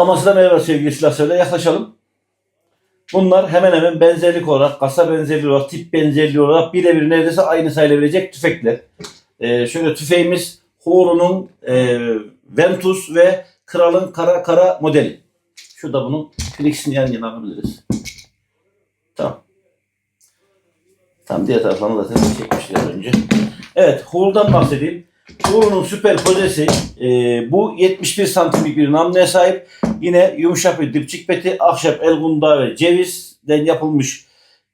Amasya'da merhaba sevgili silah severler. Yaklaşalım. Bunlar hemen hemen benzerlik olarak, kasa benzerliği olarak, tip benzerliği olarak birebir neredeyse aynı sayılabilecek tüfekler. Ee, şöyle tüfeğimiz Horu'nun e, Ventus ve Kral'ın Kara Kara modeli. Şurada bunun Flix'ini yan yana alabiliriz. Tamam. Tam diğer taraflarını zaten çekmişler önce. Evet, Hur'dan bahsedeyim. Hur'un süper kozesi e, bu 71 santimlik bir namluya sahip. Yine yumuşak bir dipçik beti, ahşap, elgunda ve cevizden yapılmış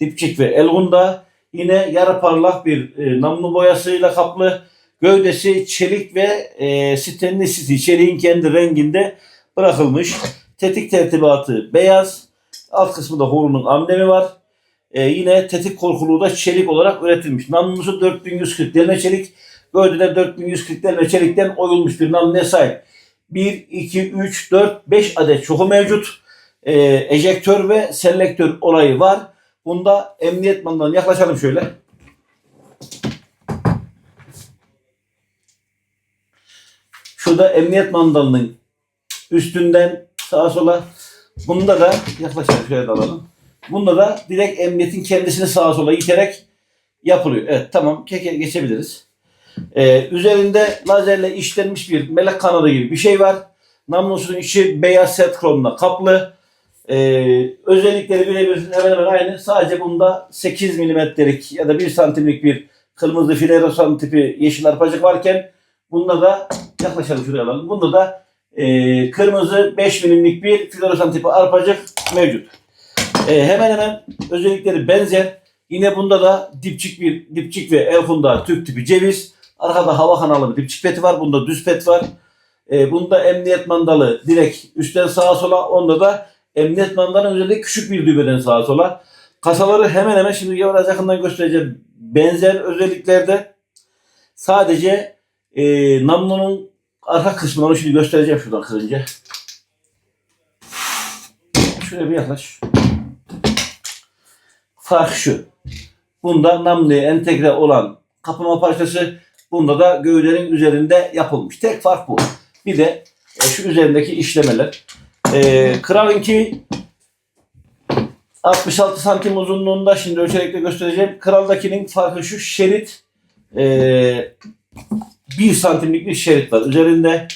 dipçik ve elgunda. Yine yarı parlak bir e, namlu boyasıyla kaplı. Gövdesi çelik ve e, stenlisiti çeliğin kendi renginde bırakılmış. Tetik tertibatı beyaz. Alt kısmında Hur'un amblemi var. E, yine tetik korkuluğu da çelik olarak üretilmiş. Namlusu 4140 delme çelik. Gövdede 4140 delme çelikten oyulmuş bir namluya sahip. 1, 2, 3, 4, 5 adet çoku mevcut. E, ejektör ve selektör olayı var. Bunda emniyet bandından yaklaşalım şöyle. Şurada emniyet mandalının üstünden sağa sola. Bunda da yaklaşalım şöyle de alalım. Bunda da direkt emniyetin kendisini sağa sola iterek yapılıyor. Evet tamam keke geçebiliriz. Ee, üzerinde lazerle işlenmiş bir melek kanadı gibi bir şey var. Namlusunun içi beyaz set kromla kaplı. Ee, özellikleri birebir hemen hemen aynı. Sadece bunda 8 milimetrelik ya da 1 santimlik bir kırmızı floresan tipi yeşil arpacık varken bunda da yaklaşalım şuraya alalım. Bunda da e, kırmızı 5 milimlik bir floresan tipi arpacık mevcut. E, hemen hemen özellikleri benzer. Yine bunda da dipçik bir dipçik ve elfunda tüp tipi ceviz. Arkada hava kanalı bir dipçik peti var. Bunda düz pet var. E, bunda emniyet mandalı direkt üstten sağa sola. Onda da emniyet mandalının özellikle küçük bir düğmeden sağa sola. Kasaları hemen hemen şimdi biraz yakından göstereceğim. Benzer özelliklerde sadece e, namlunun arka kısmını onu şimdi göstereceğim şuradan kırınca. Şuraya bir yaklaş. Fark şu. Bunda namluya entegre olan kapama parçası bunda da gövdenin üzerinde yapılmış. Tek fark bu. Bir de e, şu üzerindeki işlemeler. E, Kral'ınki 66 santim uzunluğunda şimdi ölçerek göstereceğim. Kral'dakinin farkı şu şerit e, 1 santimlik bir şerit var. Üzerinde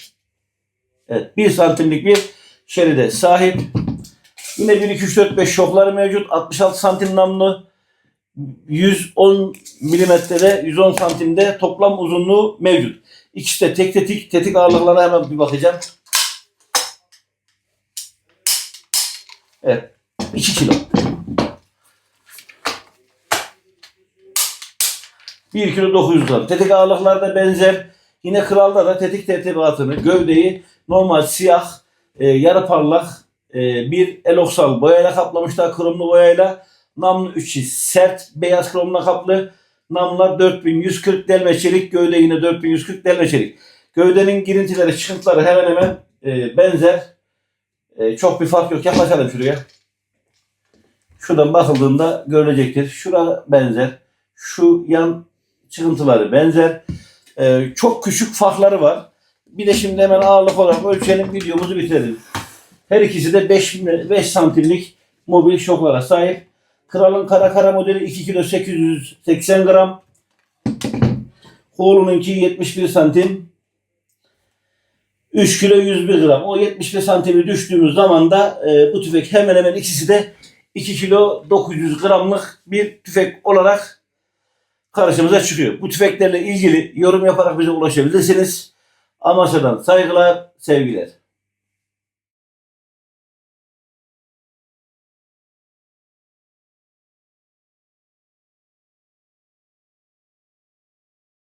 evet, 1 santimlik bir şeride sahip. Yine 1, 2, 3, 4, 5 şokları mevcut. 66 santim namlu. 110 milimetrede 110 santimde toplam uzunluğu mevcut. İkisi de tek tetik. Tetik ağırlıklarına hemen bir bakacağım. Evet. 2 kilo. 1 kilo 900 gram. Tetik ağırlıkları da benzer. Yine kralda da tetik tertibatını, gövdeyi normal siyah, e, yarı parlak e, bir eloksal boyayla kaplamışlar kromlu boyayla. Namlu içi sert beyaz kromla kaplı. Namlar 4140 delme çelik. Gövde yine 4140 delme çelik. Gövdenin girintileri, çıkıntıları hemen hemen e, benzer. E, çok bir fark yok. Yaklaşalım şuraya. Şuradan bakıldığında görülecektir. Şura benzer. Şu yan çıkıntıları benzer. E, çok küçük farkları var. Bir de şimdi hemen ağırlık olarak ölçelim. Videomuzu bitirelim. Her ikisi de 5, 5 santimlik mobil şoklara sahip. Kralın kara kara modeli 2 kilo 880 gram. Hulu'nunki 71 santim. 3 kilo 101 gram. O 71 santimi düştüğümüz zaman da e, bu tüfek hemen hemen ikisi de 2 kilo 900 gramlık bir tüfek olarak karşımıza çıkıyor. Bu tüfeklerle ilgili yorum yaparak bize ulaşabilirsiniz. Amasya'dan saygılar, sevgiler.